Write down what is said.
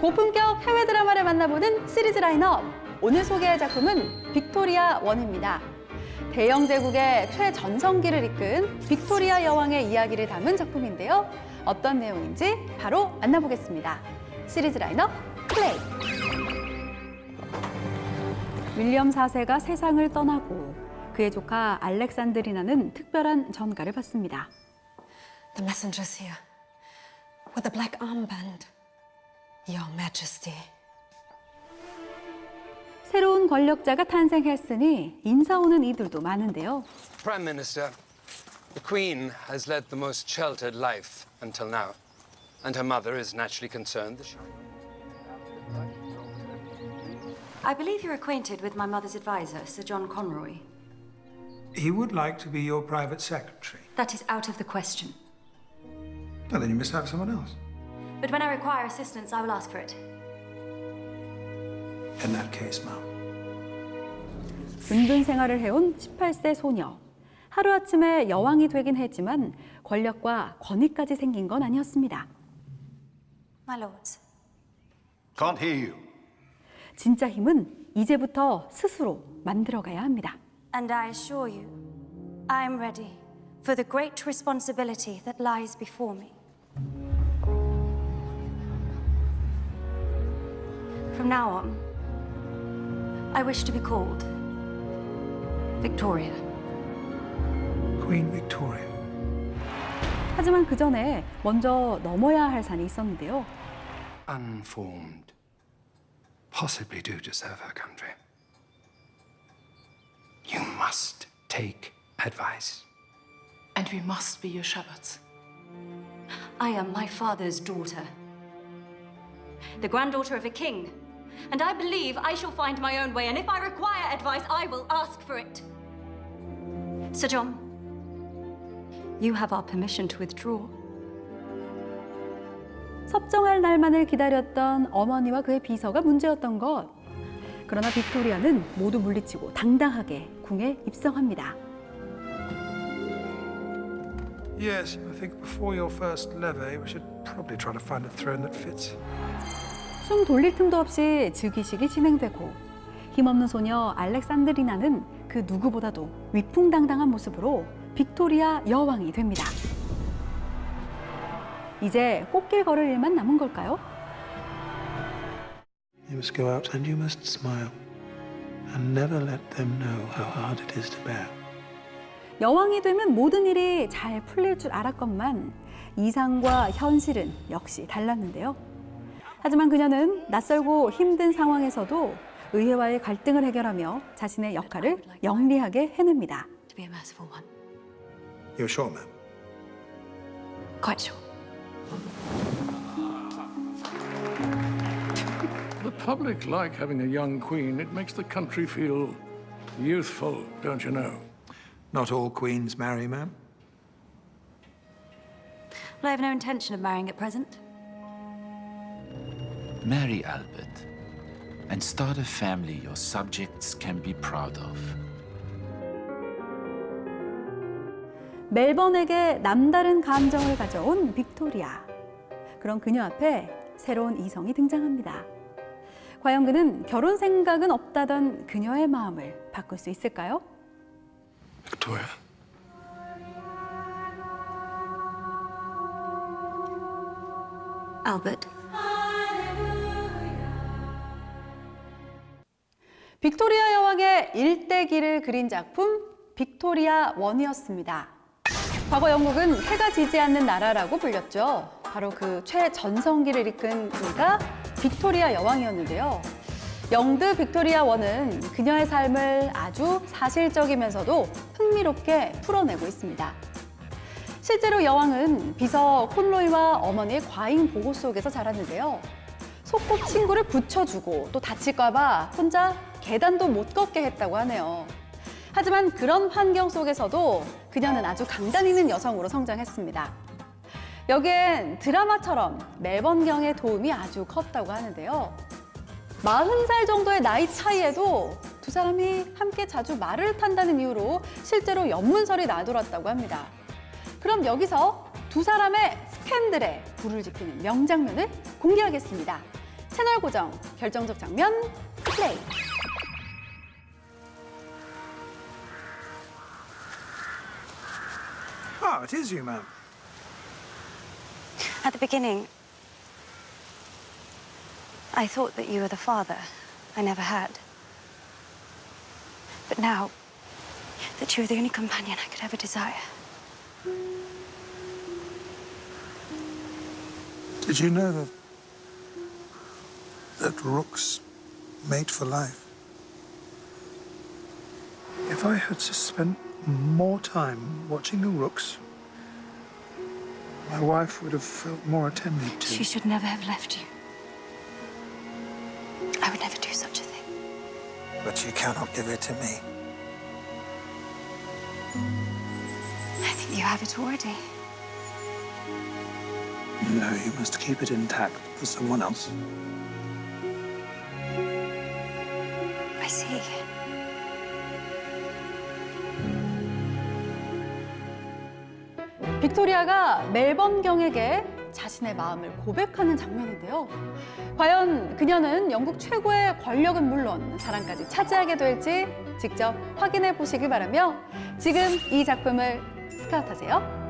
고품격 해외 드라마를 만나보는 시리즈 라인업. 오늘 소개할 작품은 빅토리아 원입니다. 대영 제국의 최전성기를 이끈 빅토리아 여왕의 이야기를 담은 작품인데요. 어떤 내용인지 바로 만나보겠습니다. 시리즈 라인업 플레이. 윌리엄 4세가 세상을 떠나고 그의 조카 알렉산드리나는 특별한 전가를 받습니다. The messenger's here. With a black armband. Your Majesty. 새로운 권력자가 탄생했으니 인사 오는 이들도 많은데요. Prime Minister, the Queen has led the most sheltered life until now, and her mother is naturally concerned that she. I believe you're acquainted with my mother's advisor, Sir John Conroy. He would like to be your private secretary. That is out of the question. Well, then you must have someone else. But when I require assistance, I will ask for it. In that case, ma'am. 은둔 생활을 해온 18세 소녀. 하루아침에 여왕이 되긴 했지만 권력과 권위까지 생긴 건 아니었습니다. My lords, Can't hear you. 진짜 힘은 이제부터 스스로 만들어가야 합니다. and I assure you, I am ready for the great responsibility that lies before me. From now on, I wish to be called Victoria. Queen Victoria. 하지만 그 전에 먼저 넘어야 할 산이 있었는데요. Unformed. Possibly do to serve her country. You must take advice. And we must be your shepherds. I am my father's daughter, the granddaughter of a king. And I believe I shall find my own way, and if I require advice, I will ask for it. Sir John, you have our permission to withdraw. 섭정할 날만을 기다렸던 어머니와 그의 비서가 문제였던 것. 그러나 빅토리아는 모두 물리치고 당당하게 궁에 입성합니다. Yes, I think before your first levee, we should probably try to find a throne that fits. 숨 돌릴 틈도 없이 즉위식이 진행되고 힘없는 소녀 알렉산드리나는 그 누구보다도 위풍당당한 모습으로 빅토리아 여왕이 됩니다. 이제 꽃길 걸을 일만 남은 걸까요? You must go out and you must smile. And never let them know how hard it is to bear. 여왕이 되면 모든 일이 잘 풀릴 줄 알았건만 이상과 현실은 역시 달랐는데요. 하지만 그녀는 낯설고 힘든 상황에서도 의회와의 갈등을 해결하며 자신의 역할을 영리하게 해냅니다. To be a merciful one. You're sure, ma'am? Quite sure. The public like having a young queen. It makes the country feel youthful, don't you know? Not all queens marry, ma'am. Well, I have no intention of marrying at present. Marry Albert and start a family your subjects can be proud of. 멜번에게 남다른 감정을 가져온 빅토리아. 그런 그녀 앞에 새로운 이성이 등장합니다. 과연 그는 결혼 생각은 없다던 그녀의 마음을 바꿀 수 있을까요? Victoria. Albert. 빅토리아 여왕의 일대기를 그린 작품 빅토리아 원이었습니다. 과거 영국은 해가 지지 않는 나라라고 불렸죠. 바로 그 최전성기를 이끈 그가 빅토리아 여왕이었는데요. 영드 빅토리아 원은 그녀의 삶을 아주 사실적이면서도 흥미롭게 풀어내고 있습니다. 실제로 여왕은 비서 콘로이와 어머니의 과잉 보호 속에서 자랐는데요. 속꼭 친구를 붙여주고 또 다칠까봐 혼자 계단도 못 걷게 했다고 하네요. 하지만 그런 환경 속에서도 그녀는 아주 강단 있는 여성으로 성장했습니다. 여기엔 드라마처럼 멜번경의 도움이 아주 컸다고 하는데요. 40살 정도의 나이 차이에도 두 사람이 함께 자주 말을 탄다는 이유로 실제로 연문설이 나돌았다고 합니다. 그럼 여기서 두 사람의 스캔들에 불을 지피는 명장면을 공개하겠습니다. 채널 고정, 결정적 장면, 플레이. Oh, it is you, ma'am. At the beginning, I thought that you were the father I never had. But now, that you're the only companion I could ever desire. Did you know that that rooks mate for life? If I had spent more time watching the rooks, my wife would have felt more attended to. She should never have left you. I would never do such a thing. But you cannot give it to me. I think you have it already. No, you must keep it intact for someone else. I see. 빅토리아가 멜번 경에게 자신의 마음을 고백하는 장면인데요. 과연 그녀는 영국 최고의 권력은 물론 사랑까지 차지하게 될지 직접 확인해 보시길 바라며 지금 이 작품을 스카우트하세요.